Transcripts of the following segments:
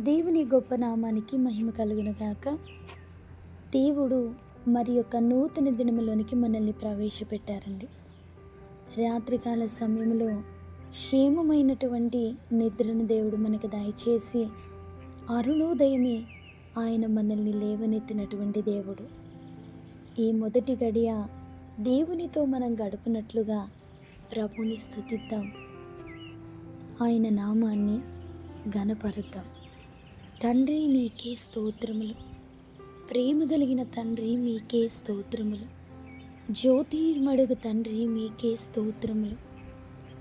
దేవుని గొప్ప నామానికి మహిమ కలుగునుగాక. దేవుడు మరి యొక్క నూతన దినములోనికి మనల్ని ప్రవేశపెట్టారండి. రాత్రికాల సమయంలో క్షేమమైనటువంటి నిద్రను దేవుడు మనకు దయచేసి అరుణోదయమే ఆయన మనల్ని లేవనెత్తినటువంటి దేవుడు. ఈ మొదటి గడియ దేవునితో మనం గడుపునట్లుగా ప్రభుని స్థుతిద్దాం. ఆయన నామాన్ని ఘనపరుద్దాం. తండ్రి నీకే స్తోత్రములు. ప్రేమ కలిగిన తండ్రి మీకే స్తోత్రములు. జ్యోతిర్మడుగు తండ్రి మీకే స్తోత్రములు.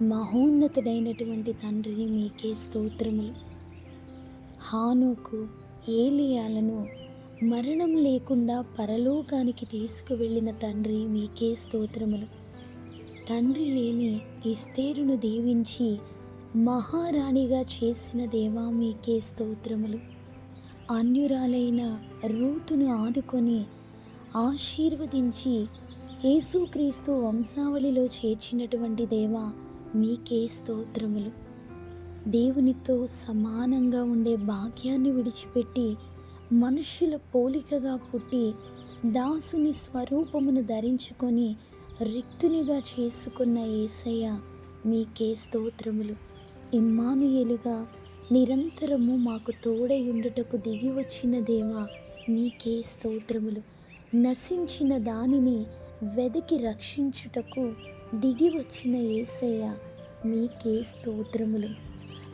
మహోన్నతుడైనటువంటి తండ్రి మీకే స్తోత్రములు. హానుకు ఏలియాలను మరణం లేకుండా పరలోకానికి తీసుకువెళ్ళిన తండ్రి మీకే స్తోత్రములు. తండ్రి లేని ఇస్తేరును దీవించి మహారాణిగా చేసిన దేవా మీకే స్తోత్రములు. అన్యురాలైన రూతును ఆదుకొని ఆశీర్వదించి యేసుక్రీస్తు వంశావళిలో చేర్చినటువంటి దేవా మీకే స్తోత్రములు. దేవునితో సమానంగా ఉండే భాగ్యాన్ని విడిచిపెట్టి మనుషుల పోలికగా పుట్టి దాసుని స్వరూపమును ధరించుకొని రిక్తునిగా చేసుకున్న ఏసయ్య మీకే స్తోత్రములు. ఇమ్మానుయేలుగా నిరంతరము మాకు తోడయుండుటకు దిగి వచ్చిన దేవా నీకే స్తోత్రములు. నశించిన దానిని వెదకి రక్షించుటకు దిగి వచ్చిన ఏసయ్య మీకే స్తోత్రములు.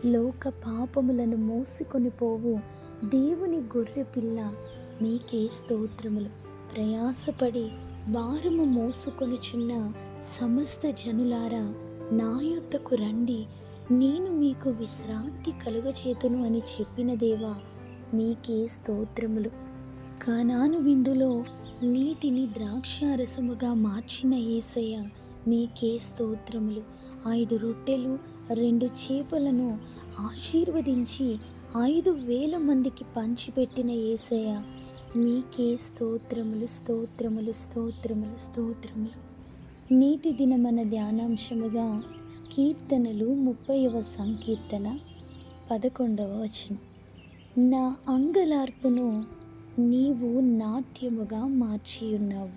లోక పాపములను మోసుకొని పోవు దేవుని గొర్రె పిల్ల మీకే స్తోత్రములు. ప్రయాసపడి భారము మోసుకొనుచున్న సమస్త జనులారా నా యొద్దకు రండి నేను మీకు విశ్రాంతి కలుగచేతును అని చెప్పిన దేవా మీకే స్తోత్రములు. కానాను విందులో నీటిని ద్రాక్షారసముగా మార్చిన ఏసయ్య మీకే స్తోత్రములు. ఐదు రొట్టెలు రెండు చేపలను ఆశీర్వదించి ఐదు వేల మందికి పంచిపెట్టిన ఏసయ్య మీకే స్తోత్రములు స్తోత్రములు స్తోత్రములు స్తోత్రములు. నీటి దినమన ధ్యానాంశముగా కీర్తనలు ముప్పైవ సంకీర్తన పదకొండవ వచనం. నా అంగలార్పును నీవు నాట్యముగా మార్చి ఉన్నావు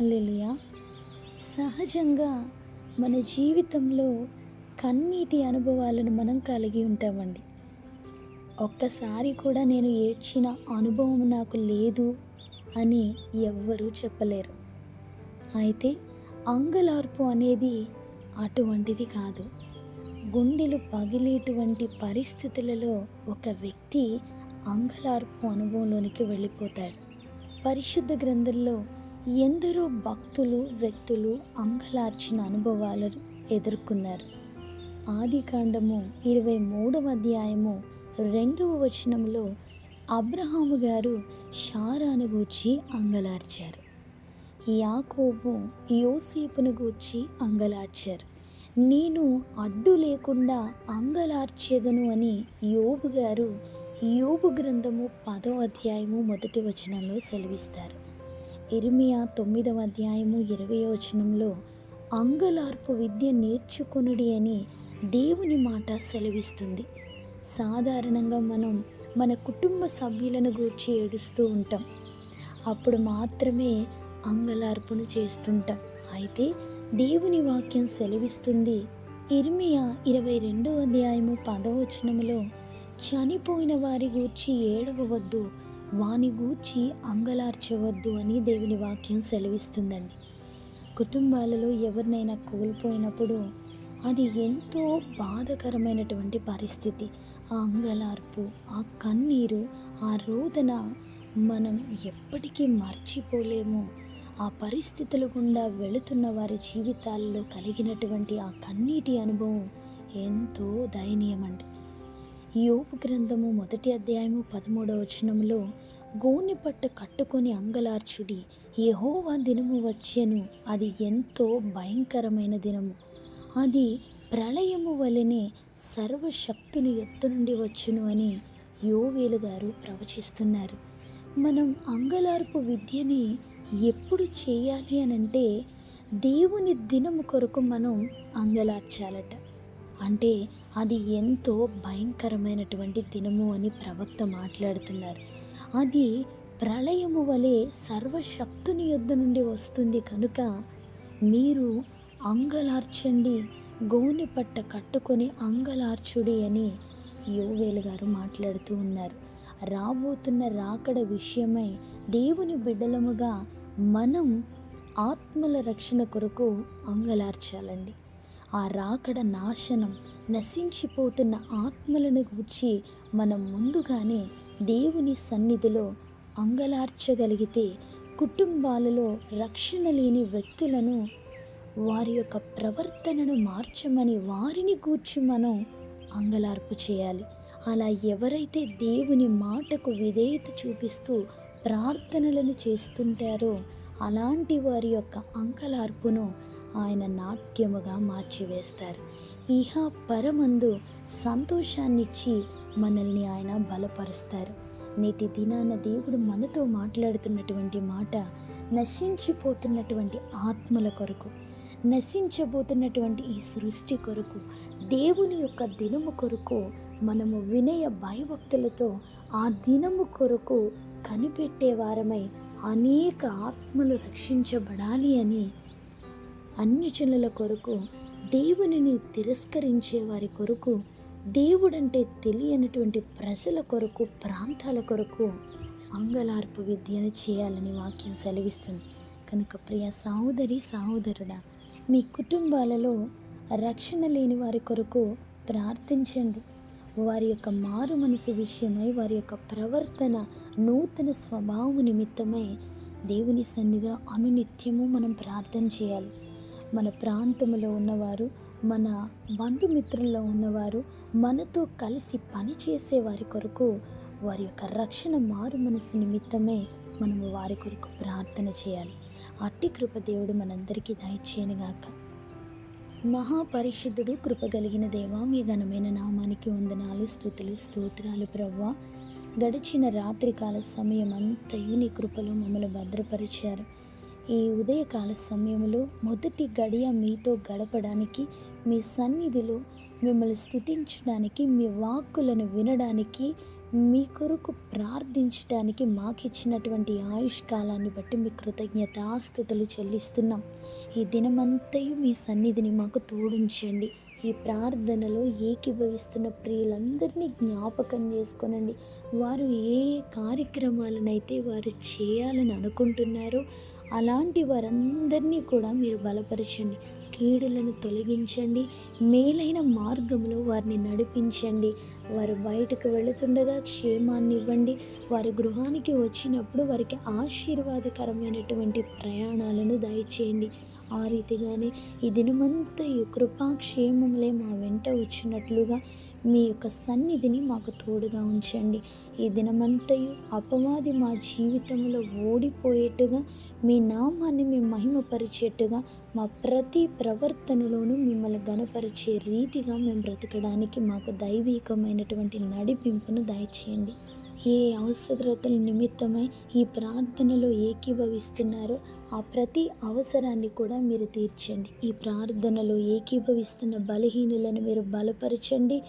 హల్లెలూయా. సహజంగా మన జీవితంలో కన్నీటి అనుభవాలను మనం కలిగి ఉంటామండి. ఒక్కసారి కూడా నేను ఏడ్చిన అనుభవం నాకు లేదు అని ఎవ్వరూ చెప్పలేరు. అయితే అంగలార్పు అనేది అటువంటిది కాదు. గుండెలు పగిలేటువంటి పరిస్థితులలో ఒక వ్యక్తి అంగలార్పు అనుభవంలోనికి వెళ్ళిపోతాడు. పరిశుద్ధ గ్రంథంలో ఎందరో భక్తులు వ్యక్తులు అంగలార్చిన అనుభవాలను ఎదుర్కొన్నారు. ఆది కాండము ఇరవై మూడవ అధ్యాయము రెండవ వచనంలో అబ్రహాము గారు షారాను గూర్చి అంగలార్చారు. యాకోబు యోసేపును గూర్చి అంగలార్చారు. నేను అడ్డు లేకుండా అంగలార్చేదను అని యోబు గారు యోబు గ్రంథము పదో అధ్యాయము మొదటి వచనంలో సెలవిస్తారు. ఇర్మియా తొమ్మిదవ అధ్యాయము ఇరవై వచనంలో అంగలార్పు విద్య నేర్చుకొనుడి అని దేవుని మాట సెలవిస్తుంది. సాధారణంగా మనం మన కుటుంబ సభ్యులను గూర్చి ఏడుస్తూ ఉంటాం. అప్పుడు మాత్రమే అంగలార్పును చేస్తుంటాం. అయితే దేవుని వాక్యం సెలవిస్తుంది. ఇర్మియా ఇరవై రెండో అధ్యాయము పదవచనములో చనిపోయిన వారి గూర్చి ఏడవవద్దు వాని గూర్చి అంగలార్చవద్దు అని దేవుని వాక్యం సెలవిస్తుందండి. కుటుంబాలలో ఎవరినైనా కోల్పోయినప్పుడు అది ఎంతో బాధకరమైనటువంటి పరిస్థితి. ఆ అంగలార్పు ఆ కన్నీరు ఆ రోదన మనం ఎప్పటికీ మర్చిపోలేము. ఆ పరిస్థితుల గుండా వెళుతున్న వారి జీవితాల్లో కలిగినటువంటి ఆ కన్నీటి అనుభవం ఎంతో దయనీయమండి. యోపు గ్రంథము మొదటి అధ్యాయము పదమూడవ వచనంలో గోని పట్టు కట్టుకొని అంగలార్చుడి యహోవా దినము వచ్చెను. అది ఎంతో భయంకరమైన దినము. అది ప్రళయము వలెనే సర్వశక్తుని ఎత్తు నుండి వచ్చును అని యోవేలు గారు ప్రవచిస్తున్నారు. మనం అంగలార్పు విద్యని ఎప్పుడు చేయాలి అని అంటే దేవుని దినము కొరకు మనం అంగలార్చాలట. అంటే అది ఎంతో భయంకరమైనటువంటి దినము అని ప్రవక్త మాట్లాడుతున్నారు. అది ప్రళయము వలె సర్వశక్తుని యొద్ద నుండి వస్తుంది కనుక మీరు అంగలార్చండి గోనె పట్ట కట్టుకొని అంగలార్చుడి అని యోవేలు గారు మాట్లాడుతూ ఉన్నారు. రాబోతున్న రాకడ విషయమై దేవుని బిడ్డలముగా మనం ఆత్మల రక్షణ కొరకు అంగలార్చాలండి. ఆ రాకడ నాశనం నశించిపోతున్న ఆత్మలను గూర్చి మనం ముందుగానే దేవుని సన్నిధిలో అంగలార్చగలిగితే కుటుంబాలలో రక్షణ లేని వ్యక్తులను వారి యొక్క ప్రవర్తనను మార్చమని వారిని గూర్చి మనం అంగలార్పు చేయాలి. అలా ఎవరైతే దేవుని మాటకు విధేయత చూపిస్తూ ప్రార్థనలను చేస్తుంటారో అలాంటి వారి యొక్క అంకలార్పును ఆయన నాట్యముగా మార్చివేస్తారు. ఇహ పరమందు సంతోషాన్నిచ్చి మనల్ని ఆయన బలపరుస్తారు. నేటి దినాన దేవుడు మనతో మాట్లాడుతున్నటువంటి మాట నశించిపోతున్నటువంటి ఆత్మల కొరకు నశించబోతున్నటువంటి ఈ సృష్టి కొరకు దేవుని యొక్క దినము కొరకు మనము వినయ భయభక్తులతో ఆ దినము కొరకు కనిపెట్టే వారమై అనేక ఆత్మలు రక్షించబడాలి అని అన్యజనుల కొరకు దేవునిని తిరస్కరించే వారి కొరకు దేవుడంటే తెలియనటువంటి ప్రజల కొరకు ప్రాంతాల కొరకు అంగలార్పు విద్యను చేయాలని వాక్యం సెలవిస్తుంది. కనుక ప్రియ సహోదరి సహోదరుడా మీ కుటుంబాలలో రక్షణ లేని వారి కొరకు ప్రార్థించండి. వారి యొక్క మారు మనసు విషయమై వారి యొక్క ప్రవర్తన నూతన స్వభావం నిమిత్తమై దేవుని సన్నిధిలో అనునిత్యము మనం ప్రార్థన చేయాలి. మన ప్రాంతంలో ఉన్నవారు మన బంధుమిత్రుల్లో ఉన్నవారు మనతో కలిసి పనిచేసే వారి కొరకు వారి యొక్క రక్షణ మారు మనసు నిమిత్తమే మనము వారి కొరకు ప్రార్థన చేయాలి. అట్టి కృప దేవుడు మనందరికీ దయచేయనుగాక. మహాపరిషుద్ధుడు కృపగలిగిన దేవా మీ ఘనమైన నామానికి వందనాలు స్థుతులు స్తోత్రాలు ప్రవ్వ. గడిచిన రాత్రికాల సమయం అంతయు నీ కృపలో మమ్మల్ని భద్రపరిచారు. ఈ ఉదయకాల సమయంలో మొదటి గడియ మీతో గడపడానికి మీ సన్నిధిలో మిమ్మల్ని స్థుతించడానికి మీ వాక్కులను వినడానికి మీ కొరకు ప్రార్థించడానికి మాకు ఇచ్చినటువంటి ఆయుష్ కాలాన్ని బట్టి మీ కృతజ్ఞతాస్థుతులు చెల్లిస్తున్నాం. ఈ దినమంతయు మీ సన్నిధిని మాకు తోడుంచండి. ఈ ప్రార్థనలో ఏకీభవిస్తున్న ప్రియులందరినీ జ్ఞాపకం చేసుకోనండి. వారు ఏ కార్యక్రమాలనైతే వారు చేయాలని అనుకుంటున్నారో అలాంటి వారందరినీ కూడా మీరు బలపరచండి. కీడులను తొలగించండి మేలైన మార్గంలో వారిని నడిపించండి. వారు బయటకు వెళుతుండగా క్షేమాన్ని ఇవ్వండి వారి గృహానికి వచ్చినప్పుడు వారికి ఆశీర్వాదకరమైనటువంటి ప్రయాణాలను దయచేయండి. ఆ రీతిగానే ఈ దినమంతా ఈ కృపాక్షేమములే మా వెంట వచ్చినట్లుగా మీ యొక్క సన్నిధిని మాకు తోడుగా ఉంచండి. ఈ దినమంతయు అపవాది మా జీవితంలో ఓడిపోయేట్టుగా మీ నామాన్ని మేము మహిమపరిచేట్టుగా మా ప్రతి ప్రవర్తనలోనూ మిమ్మల్ని గనపరిచే రీతిగా మేము బ్రతకడానికి మాకు దైవికమైనటువంటి నడిపింపును దయచేయండి. ఏ అవసరతల నిమిత్తమై ఈ ప్రార్థనలో ఏకీభవిస్తున్నారో? ఆ ప్రతి అవసరాన్ని కూడా మీరు తీర్చండి. ఈ ప్రార్థనలో ఏకీభవిస్తున్న బలహీనులను మీరు బలపరచండి.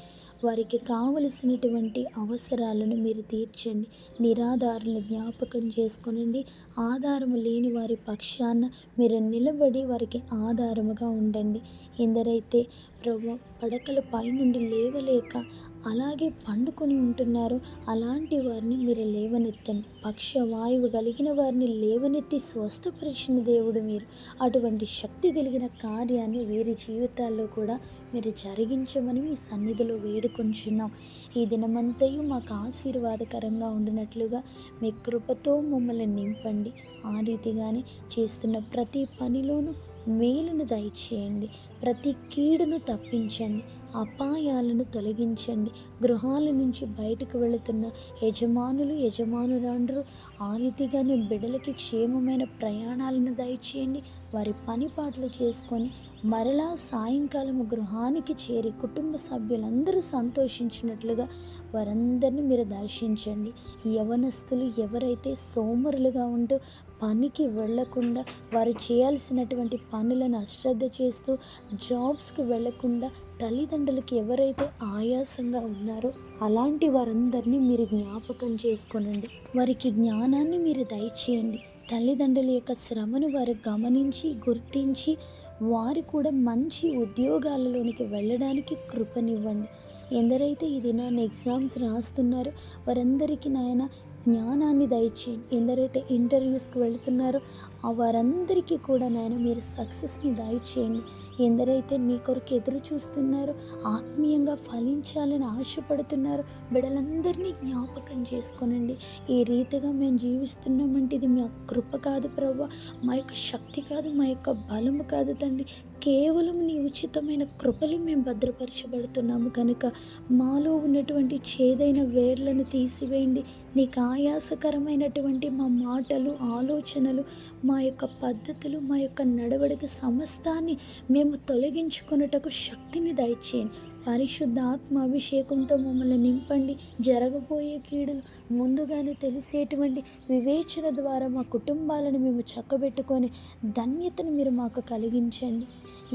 వారికి కావలసినటువంటి అవసరాలను మీరు తీర్చండి. నిరాధారులను జ్ఞాపకం చేసుకోనండి. ఆధారము లేని వారి పక్షాన మీరు నిలబడి వారికి ఆధారముగా ఉండండి. ఎందరైతే ప్రభు పడకల పైనుండి లేవలేక అలాగే పండుకొని ఉంటున్నారో. అలాంటి వారిని మీరు లేవనెత్తండి పక్షవాయువు కలిగిన వారిని లేవనెత్తి స్వస్థపరిచిన దేవుడు మీరు. అటువంటి శక్తి కలిగిన కార్యాన్ని వీరి జీవితాల్లో కూడా మీరు జరిగించమని మీ సన్నిధిలో వేడుకొంచున్నాం. ఈ దినమంతయు మాకు ఆశీర్వాదకరంగా ఉండినట్లుగా మీ కృపతో మమ్మల్ని నింపండి. ఆ రీతిగానే చేస్తున్న ప్రతి పనిలోనూ మేలును దయచేయండి. ప్రతి కీడును తప్పించండి. అపాయాలను తొలగించండి. గృహాల నుంచి బయటకు వెళుతున్న యజమానులు యజమానురాండ్రు ఆ రీతిగానే బిడలకి క్షేమమైన ప్రయాణాలను దయచేయండి. వారి పని పాటలు చేసుకొని మరలా సాయంకాలం గృహానికి చేరి కుటుంబ సభ్యులందరూ సంతోషించినట్లుగా వారందరినీ మీరు దర్శించండి. యవనస్తులు ఎవరైతే సోమరులుగా ఉంటూ పనికి వెళ్ళకుండా వారు చేయాల్సినటువంటి పనులను అశ్రద్ధ చేస్తూ జాబ్స్కి వెళ్ళకుండా తల్లిదండ్రులకి ఎవరైతే ఆయాసంగా ఉన్నారో అలాంటి వారందరినీ మీరు జ్ఞాపకం చేసుకోనండి. వారికి జ్ఞానాన్ని మీరు దయచేయండి. తల్లిదండ్రుల యొక్క శ్రమను వారు గమనించి గుర్తించి వారు కూడా మంచి ఉద్యోగాలలోనికి వెళ్ళడానికి కృపనివ్వండి. ఎందరైతే ఈ దినాన్ని ఎగ్జామ్స్ రాస్తున్నారో వారందరికీ నాయన జ్ఞానాన్ని దయచేయండి ఎందరైతే ఇంటర్వ్యూస్కి వెళుతున్నారో ఆ వారందరికీ కూడా నాయన మీరు సక్సెస్ని దయచేయండి. ఎందరైతే నీ కొరకు ఎదురు చూస్తున్నారో ఆత్మీయంగా ఫలించాలని ఆశపడుతున్నారో బిడలందరినీ జ్ఞాపకం చేసుకోనండి. ఈ రీతిగా మేము జీవిస్తున్నామంటే ఇది మా కృప కాదు ప్రభు. మా యొక్క శక్తి కాదు మా యొక్క బలము కాదు తండ్రి. కేవలం నీ ఉచితమైన కృపలు మేము భద్రపరచబడుతున్నాము కనుక మాలో ఉన్నటువంటి చేదైన వేర్లను తీసివేయండి. నీకు ఆయాసకరమైనటువంటి మా మాటలు ఆలోచనలు మా యొక్క పద్ధతులు మా యొక్క నడవడిక సమస్తాన్ని మేము తొలగించుకొనుటకు శక్తిని దయచేయండి. పరిశుద్ధ ఆత్మ అభిషేకంతో మమ్మల్ని నింపండి. జరగబోయే కీడులు ముందుగానే తెలిసేటువంటి వివేచన ద్వారా మా కుటుంబాలను మేము చక్కబెట్టుకొని ధన్యతను మీరు మాకు కలిగించండి.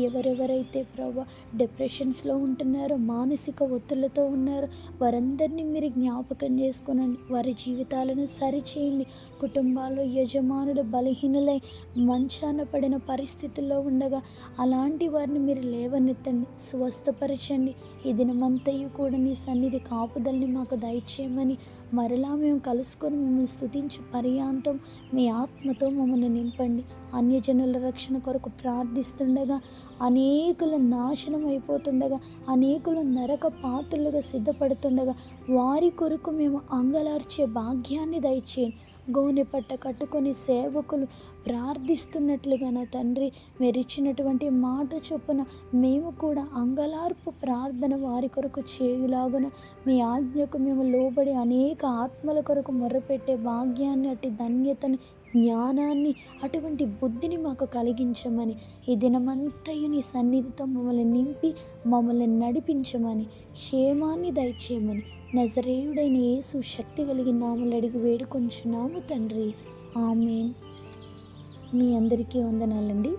ఎవరెవరైతే ప్రభా డిప్రెషన్స్లో ఉంటున్నారో మానసిక ఒత్తులతో ఉన్నారో వారందరినీ మీరు జ్ఞాపకం చేసుకోనండి. వారి జీవితాలను సరిచేయండి. కుటుంబాల్లో యజమానులు బలహీనులై మంచాన పడిన పరిస్థితుల్లో ఉండగా అలాంటి వారిని మీరు లేవనెత్తండి. స్వస్థపరచండి. ఈ దినమంతయు కూడా నీ సన్నిధి కాపుదల్ని మాకు దయచేయమని మరలా మేము కలుసుకొని మిమ్మల్ని స్థుతించి పర్యాంతం మీ ఆత్మతో మమ్మల్ని నింపండి. అన్యజనుల రక్షణ కొరకు ప్రార్థిస్తుండగా అనేకులు నాశనం అయిపోతుండగా అనేకులు నరక పాత్రలుగా సిద్ధపడుతుండగా వారి కొరకు మేము అంగలార్చే భాగ్యాన్ని దయచేయండి. గోనె పట్ట కట్టుకొని సేవకులు ప్రార్థిస్తున్నట్లుగా నా తండ్రి మీరు ఇచ్చినటువంటి మాట చొప్పున మేము కూడా అంగలార్పు ప్రార్థన వారి కొరకు చేయులాగున మీ ఆజ్ఞకు మేము లోబడి అనేక ఆత్మల కొరకు మొర్రపెట్టే భాగ్యాన్ని అట్టి ధన్యతను జ్ఞానాన్ని అటువంటి బుద్ధిని మాకు కలిగించమని ఈ దినమంతయు నీ సన్నిధితో మమ్మల్ని నింపి మమ్మల్ని నడిపించమని క్షేమాన్ని దయచేయమని నజరేయుడైన యేసు శక్తి కలిగిన నామలు అడిగి వేడుకొంచున్నాము తండ్రి. ఆమె మీ అందరికీ వందనాలండి.